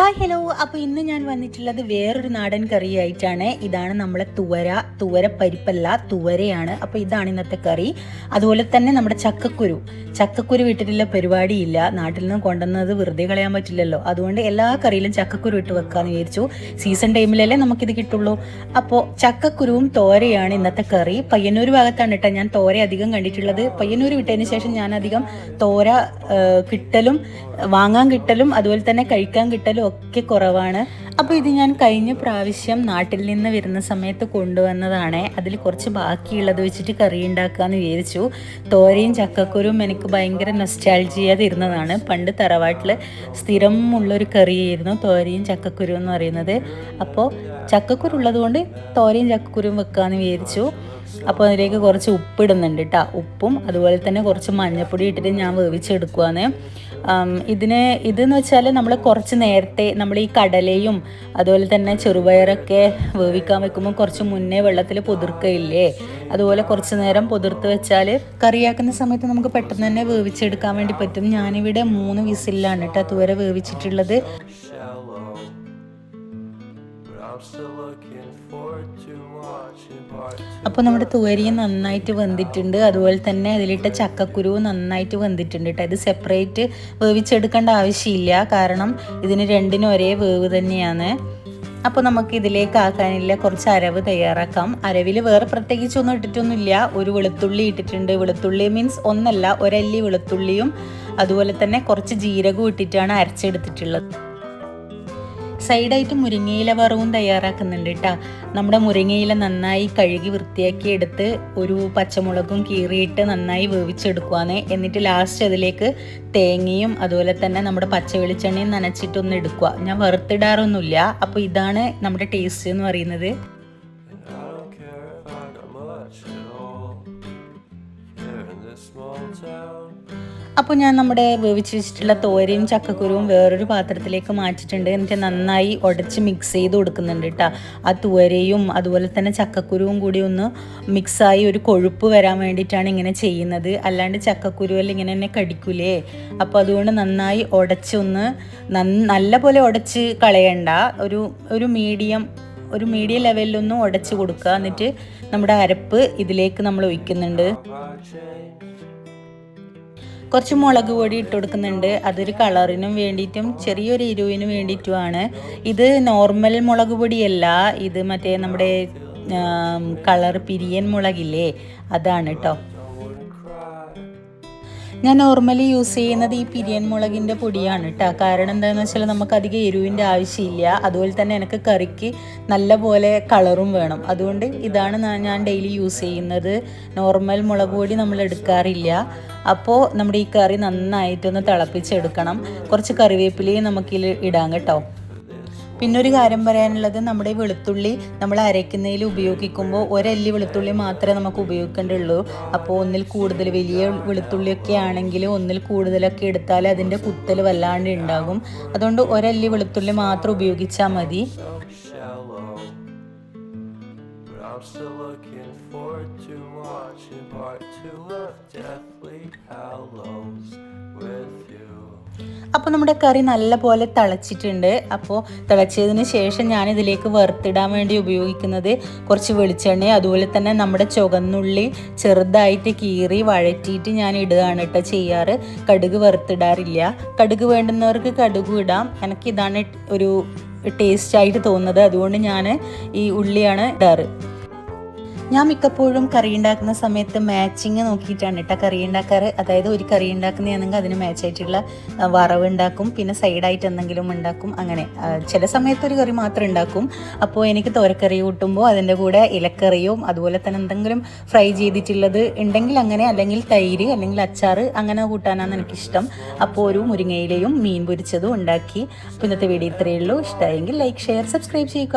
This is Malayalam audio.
ഹായ് ഹലോ അപ്പോൾ ഇന്ന് ഞാൻ വന്നിട്ടുള്ളത് വേറൊരു നാടൻ കറി ആയിട്ടാണ് ഇതാണ് നമ്മളെ തുവര. തുവര പരിപ്പല്ല തുവരയാണ്. അപ്പോൾ ഇതാണ് ഇന്നത്തെ കറി. അതുപോലെ തന്നെ നമ്മുടെ ചക്കക്കുരു. ചക്കക്കുരു വിട്ടിട്ടുള്ള പരിപാടിയില്ല. നാട്ടിൽ നിന്ന് കൊണ്ടുവന്നത് വെറുതെ കളയാൻ പറ്റില്ലല്ലോ. അതുകൊണ്ട് എല്ലാ കറിയിലും ചക്കക്കുരു ഇട്ട് വെക്കാമെന്ന് വിചാരിച്ചു. സീസൺ ടൈമിലല്ലേ നമുക്കിത് കിട്ടുള്ളൂ. അപ്പോൾ ചക്കക്കുരുവും തോരയാണ് ഇന്നത്തെ കറി. പയ്യന്നൂർ ഭാഗത്താണ് കേട്ടോ ഞാൻ തോര അധികം കണ്ടിട്ടുള്ളത്. പയ്യന്നൂർ വിട്ടതിന് ശേഷം ഞാൻ അധികം തോര കിട്ടലും വാങ്ങാൻ കിട്ടലും അതുപോലെ തന്നെ കഴിക്കാൻ കിട്ടലും ഒക്കെ കുറവാണ്. അപ്പോൾ ഇത് ഞാൻ കഴിഞ്ഞ പ്രാവശ്യം നാട്ടിൽ നിന്ന് വരുന്ന സമയത്ത് കൊണ്ടുവന്നതാണ്. അതിൽ കുറച്ച് ബാക്കിയുള്ളത് വെച്ചിട്ട് കറി ഉണ്ടാക്കാമെന്ന് വിചാരിച്ചു. തോരയും ചക്കക്കുരും എനിക്ക് ഭയങ്കര നൊസ്റ്റാൾജിയ തരുന്നതാണ്. പണ്ട് തറവാട്ടിൽ സ്ഥിരം ഉള്ളൊരു കറിയായിരുന്നു തോരയും ചക്കക്കുരു എന്ന് പറയുന്നത്. അപ്പോൾ ചക്കക്കുരുള്ളതുകൊണ്ട് തോരയും ചക്കക്കുരും വെക്കാമെന്ന് വിചാരിച്ചു. അപ്പോൾ അതിലേക്ക് കുറച്ച് ഉപ്പിടുന്നുണ്ട് കേട്ടോ ഉപ്പും അതുപോലെ തന്നെ കുറച്ച് മഞ്ഞൾപ്പൊടി ഇട്ടിട്ട് ഞാൻ വേവിച്ചെടുക്കുവാണ്. ആം, ഇതിന് ഇതെന്ന് വെച്ചാൽ നമ്മൾ കുറച്ച് നേരത്തെ നമ്മൾ ഈ കടലയും അതുപോലെ തന്നെ ചെറുപയറൊക്കെ വേവിക്കാൻ വെക്കുമ്പോൾ കുറച്ച് മുന്നേ വെള്ളത്തിൽ പൊതിർക്കയില്ലേ? അതുപോലെ കുറച്ച് നേരം പൊതിർത്ത് വെച്ചാൽ കറിയാക്കുന്ന സമയത്ത് നമുക്ക് പെട്ടെന്ന് തന്നെ വേവിച്ചെടുക്കാൻ വേണ്ടി പറ്റും. ഞാനിവിടെ മൂന്ന് വിസിലാണ് കേട്ടോ തുവരെ വേവിച്ചിട്ടുള്ളത്. അപ്പോൾ നമ്മുടെ തുവരിയും നന്നായിട്ട് വെന്തിട്ടുണ്ട്. അതുപോലെ തന്നെ അതിലിട്ട ചക്കക്കുരുവും നന്നായിട്ട് വെന്തിട്ടുണ്ട് കേട്ടോ. ഇത് സെപ്പറേറ്റ് വേവിച്ചെടുക്കേണ്ട ആവശ്യമില്ല. കാരണം ഇതിന് രണ്ടിനും ഒരേ വേവ് തന്നെയാണ്. അപ്പോൾ നമുക്ക് ഇതിലേക്ക് ആക്കാനില്ല കുറച്ച് അരവ് തയ്യാറാക്കാം. അരവിൽ വേറെ പ്രത്യേകിച്ച് ഒന്നും ഇട്ടിട്ടൊന്നുമില്ല. ഒരു വെളുത്തുള്ളി ഇട്ടിട്ടുണ്ട്. വെളുത്തുള്ളി മീൻസ് ഒന്നല്ല ഒരല്ലി വെളുത്തുള്ളിയും അതുപോലെ തന്നെ കുറച്ച് ജീരകവും ഇട്ടിട്ടാണ് അരച്ചെടുത്തിട്ടുള്ളത്. സൈഡായിട്ട് മുരിങ്ങയില വറവും തയ്യാറാക്കുന്നുണ്ട് കേട്ടോ നമ്മുടെ മുരിങ്ങയില നന്നായി കഴുകി വൃത്തിയാക്കി എടുത്ത് ഒരു പച്ചമുളകും കീറിയിട്ട് നന്നായി വേവിച്ചെടുക്കുവാണ്. എന്നിട്ട് ലാസ്റ്റ് അതിലേക്ക് തേങ്ങയും അതുപോലെ തന്നെ നമ്മുടെ പച്ച വെളിച്ചെണ്ണയും നനച്ചിട്ടൊന്ന് എടുക്കുക ഞാൻ വറുത്തിടാറൊന്നുമില്ല. അപ്പോൾ ഇതാണ് നമ്മുടെ ടേസ്റ്റ് എന്ന് പറയുന്നത്. Small town. അപ്പോൾ ഞാൻ നമ്മുടെ വേവിച്ച് വെച്ചിട്ടുള്ള തോരയും ചക്കക്കുരുവും വേറൊരു പാത്രത്തിലേക്ക് മാറ്റിയിട്ടുണ്ട്. എന്നിട്ട് നന്നായി ഉടച്ച് മിക്സ് ചെയ്ത് കൊടുക്കുന്നുണ്ട് കേട്ടോ ആ തോരയും അതുപോലെ തന്നെ ചക്കക്കുരുവും കൂടി ഒന്ന് മിക്സായി ഒരു കൊഴുപ്പ് വരാൻ വേണ്ടിയിട്ടാണ് ഇങ്ങനെ ചെയ്യുന്നത്. അല്ലാണ്ട് ചക്കക്കുരുവെല്ലാം ഇങ്ങനെ തന്നെ കടിക്കൂലേ. അപ്പോൾ അതുകൊണ്ട് നന്നായി ഉടച്ചൊന്ന് നല്ല പോലെ ഉടച്ച് കളയണ്ട. ഒരു ഒരു മീഡിയം ഒരു മീഡിയം ലെവലിലൊന്നും ഉടച്ച് കൊടുക്കുക. എന്നിട്ട് നമ്മുടെ അരപ്പ് ഇതിലേക്ക് നമ്മൾ ഒഴിക്കുന്നുണ്ട്. കുറച്ച് മുളക് പൊടി ഇട്ട് കൊടുക്കുന്നുണ്ട്. അതൊരു കളറിനും വേണ്ടിയിട്ടും ചെറിയൊരു ഇരുവിനും വേണ്ടിയിട്ടുമാണ്. ഇത് നോർമൽ മുളക് പൊടിയല്ല. ഇത് മറ്റേ നമ്മുടെ കളർ പിരിയൻ മുളകില്ലേ? അതാണ് കേട്ടോ. ഞാൻ നോർമലി യൂസ് ചെയ്യുന്നത് ഈ പിരിയൻ മുളകിന്റെ പൊടിയാണ് കേട്ടോ കാരണം എന്താണെന്ന് വെച്ചാൽ നമുക്ക് അധികം എരിവിന്റെ ആവശ്യമില്ല. അതുപോലെ തന്നെ എനിക്ക് കറിക്ക് നല്ല പോലെ കളറും വേണം. അതുകൊണ്ട് ഇതാണ് ഞാൻ ഡെയിലി യൂസ് ചെയ്യുന്നത്. നോർമൽ മുളക് പൊടി നമ്മൾ എടുക്കാറില്ല. അപ്പോൾ നമ്മുടെ ഈ കറി നന്നായിട്ടൊന്ന് തിളപ്പിച്ചെടുക്കണം. കുറച്ച് കറിവേപ്പിലയും നമുക്കിൽ ഇടാം കേട്ടോ. പിന്നെ ഒരു കാര്യം പറയാനുള്ളത് നമ്മുടെ വെളുത്തുള്ളി നമ്മൾ അരയ്ക്കുന്നതിൽ ഉപയോഗിക്കുമ്പോൾ ഒരല്ലി വെളുത്തുള്ളി മാത്രമേ നമുക്ക് ഉപയോഗിക്കേണ്ടുള്ളൂ. അപ്പോൾ ഒന്നിൽ കൂടുതൽ വലിയ വെളുത്തുള്ളിയൊക്കെ ആണെങ്കിൽ ഒന്നിൽ കൂടുതലൊക്കെ എടുത്താൽ അതിന്റെ കുത്തൽ വല്ലാണ്ട് ഉണ്ടാകും. അതുകൊണ്ട് ഒരല്ലി വെളുത്തുള്ളി മാത്രം ഉപയോഗിച്ചാൽ മതി. With you. അപ്പോൾ നമ്മുടെ കറി നല്ലപോലെ തിളച്ചിട്ടുണ്ട്. അപ്പോൾ തിളച്ചതിന് ശേഷം ഞാൻ ഇതിലേക്ക് വറുത്തിടാൻ വേണ്ടി ഉപയോഗിക്കുന്നത് കുറച്ച് വെളിച്ചെണ്ണ അതുപോലെ തന്നെ നമ്മുടെ ചുവന്നുള്ളി ചെറുതായിട്ട് കീറി വഴറ്റിയിട്ട് ഞാൻ ഇടുകയാണ് കേട്ടോ ചെയ്യാറ്. കടുക് വറുത്തിടാറില്ല. കടുക് വേണ്ടുന്നവർക്ക് കടുക് ഇടാം. എനിക്കിതാണ് ഒരു ടേസ്റ്റായിട്ട് തോന്നുന്നത്. അതുകൊണ്ട് ഞാൻ ഈ ഉള്ളിയാണ് ഇടാറ്. ഞാൻ മിക്കപ്പോഴും കറി ഉണ്ടാക്കുന്ന സമയത്ത് മാച്ചിങ് നോക്കിയിട്ടാണ് കേട്ടോ കറി ഉണ്ടാക്കാറ്. അതായത് ഒരു കറി ഉണ്ടാക്കുന്നതാണെങ്കിൽ അതിന് മാച്ച് ആയിട്ടുള്ള ആ, വറവ് ഉണ്ടാക്കും പിന്നെ സൈഡായിട്ട് എന്തെങ്കിലും ഉണ്ടാക്കും അങ്ങനെ. ചില സമയത്ത് ഒരു കറി മാത്രം ഉണ്ടാക്കും. അപ്പോൾ എനിക്ക് തോരക്കറി കൂട്ടുമ്പോൾ അതിന്റെ കൂടെ ഇലക്കറിയും അതുപോലെ തന്നെ എന്തെങ്കിലും ഫ്രൈ ചെയ്തിട്ടുള്ളത് ഉണ്ടെങ്കിൽ അങ്ങനെ അല്ലെങ്കിൽ തൈര് അല്ലെങ്കിൽ അച്ചാർ അങ്ങനെ കൂട്ടാനാണ് എനിക്കിഷ്ടം. അപ്പോൾ ഒരു മുരിങ്ങയിലയും മീൻ പൊരിച്ചതും ഉണ്ടാക്കി. അപ്പോൾ ഇന്നത്തെ വീഡിയോ ഇത്രയേ ഉള്ളൂ. ഇഷ്ടമായെങ്കിൽ ലൈക്ക് ഷെയർ സബ്സ്ക്രൈബ് ചെയ്യുക.